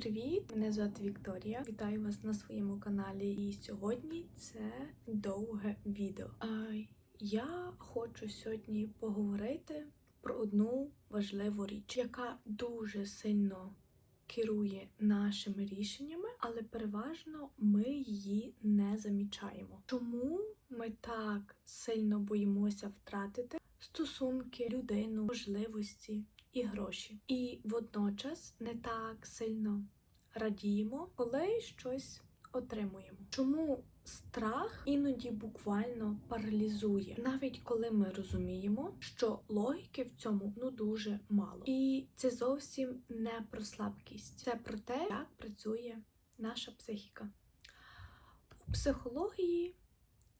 привіт! Мене звати Вікторія. Вітаю вас на своєму каналі. І сьогодні це довге відео. Я хочу сьогодні поговорити про одну важливу річ, яка дуже сильно керує нашими рішеннями, але переважно ми її не замічаємо. Чому ми так сильно боїмося втратити стосунки, людину, можливості і гроші? І водночас не так сильно радіємо, коли щось отримуємо. Чому страх іноді буквально паралізує, навіть коли ми розуміємо, що логіки в цьому ну дуже мало, і це зовсім не про слабкість, це про те, як працює наша психіка. У психології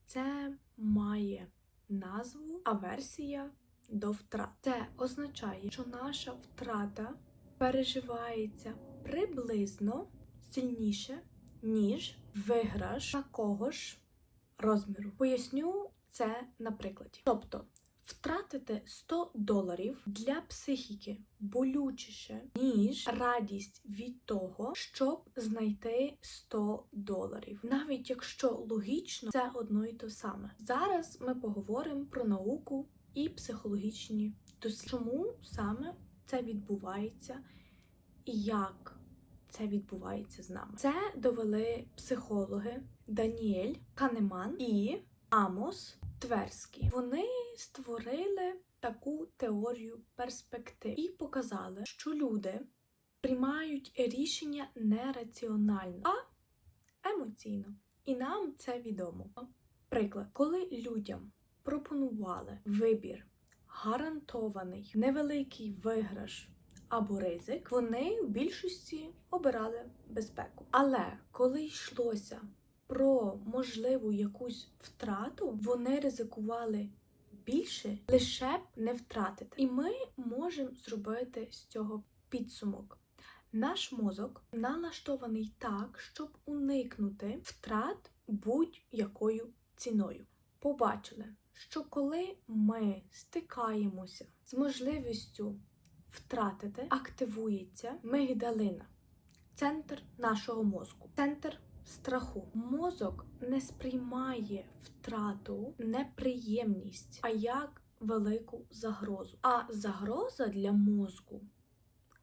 це має назву аверсія до втрат. Це означає, що наша втрата переживається приблизно сильніше, ніж виграш такого ж розміру. Поясню це на прикладі. Тобто, втратити 100 доларів для психіки болючіше, ніж радість від того, щоб знайти 100 доларів. Навіть якщо логічно це одно і те саме. Зараз ми поговоримо про науку і психологічні дослідження. Чому саме це відбувається і як це відбувається з нами. Це довели психологи Даніель Канеман і Амос Тверський. Вони створили таку теорію перспектив і показали, що люди приймають рішення не раціонально, а емоційно. І нам це відомо. Приклад, коли людям пропонували вибір гарантований невеликий виграш або ризик, вони в більшості обирали безпеку. Але коли йшлося про можливу якусь втрату, вони ризикували більше лише б не втратити. І ми можемо зробити з цього підсумок. Наш мозок налаштований так, щоб уникнути втрат будь-якою ціною. Побачили, що коли ми стикаємося з можливістю втратити, активується мигдалина, центр нашого мозку, центр страху. Мозок не сприймає втрату, неприємність, а як велику загрозу. А загроза для мозку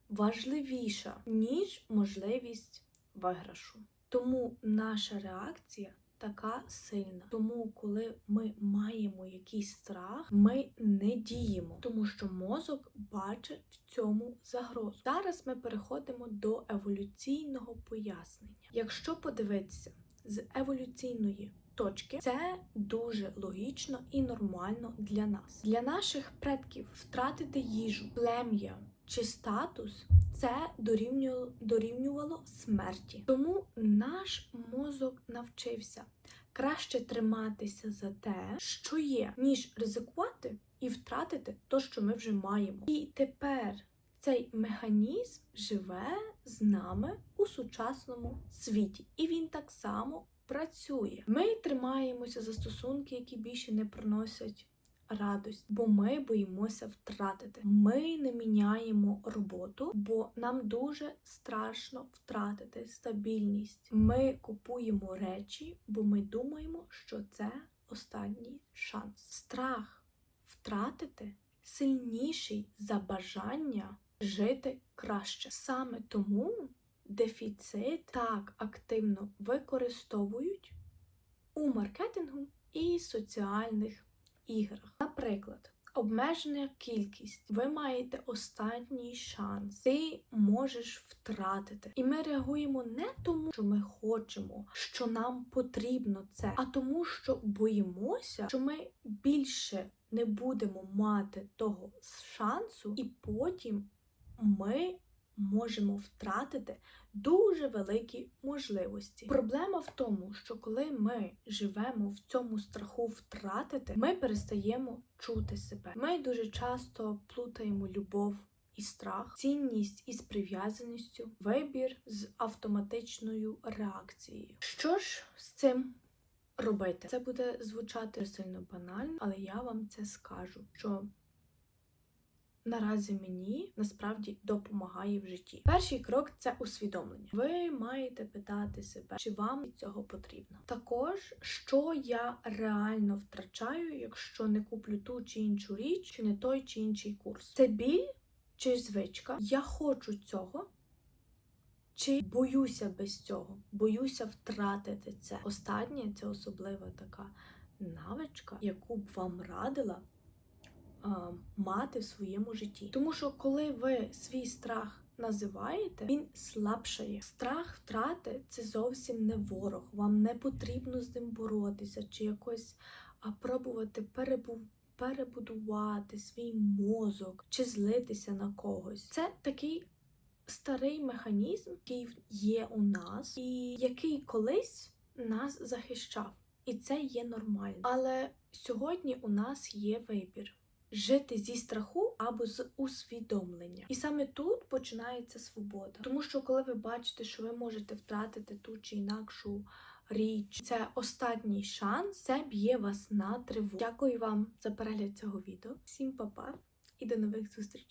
важливіша, ніж можливість виграшу. Тому наша реакція така сильна. Тому, коли ми маємо якийсь страх, ми не діємо, тому що мозок бачить в цьому загрозу. Зараз ми переходимо до еволюційного пояснення. Якщо подивитися з еволюційної точки, це дуже логічно і нормально для нас. Для наших предків втратити їжу, плем'я чи статус це дорівнювало, смерті. Тому наш мозок навчився краще триматися за те, що є, ніж ризикувати і втратити те, що ми вже маємо. І тепер цей механізм живе з нами у сучасному світі, і він так само працює. Ми тримаємося за стосунки, які більше не приносять радость, бо ми боїмося втратити. Ми не міняємо роботу, бо нам дуже страшно втратити стабільність. Ми купуємо речі, бо ми думаємо, що це останній шанс. Страх втратити сильніший за бажання жити краще. Саме тому дефіцит так активно використовують у маркетингу і соціальних іграх. Наприклад, обмежена кількість. Ви маєте останній шанс. Ти можеш втратити. І ми реагуємо не тому, що ми хочемо, що нам потрібно це, а тому, що боїмося, що ми більше не будемо мати того шансу, і потім ми можемо втратити дуже великі можливості. Проблема в тому, що коли ми живемо в цьому страху втратити, ми перестаємо чути себе. Ми дуже часто плутаємо любов. І страх, цінність із прив'язаністю, вибір з автоматичною реакцією. Що ж з цим робити? Це буде звучати сильно банально, але я вам це скажу, що наразі мені насправді допомагає в житті. Перший крок це усвідомлення. Ви маєте питати себе, чи вам цього потрібно. Також, що я реально втрачаю, якщо не куплю ту чи іншу річ, чи не той чи інший курс. Це біль чи звичка. Я хочу цього. Чи боюся без цього? Боюся втратити це. Останнє це особлива така навичка, яку б вам радила мати в своєму житті. Тому що коли ви свій страх називаєте, він слабшає. Страх втрати це зовсім не ворог. Вам не потрібно з ним боротися чи якось пробувати перебу... перебудувати свій мозок чи злитися на когось. Це такий старий механізм, який є у нас, і який колись нас захищав. І це є нормально. Але сьогодні у нас є вибір. Жити зі страху або з усвідомлення. І саме тут починається свобода. Тому що коли ви бачите, що ви можете втратити ту чи інакшу річ, це останній шанс, це б'є вас на тривогу. Дякую вам за перегляд цього відео. Всім па-па і до нових зустрічей!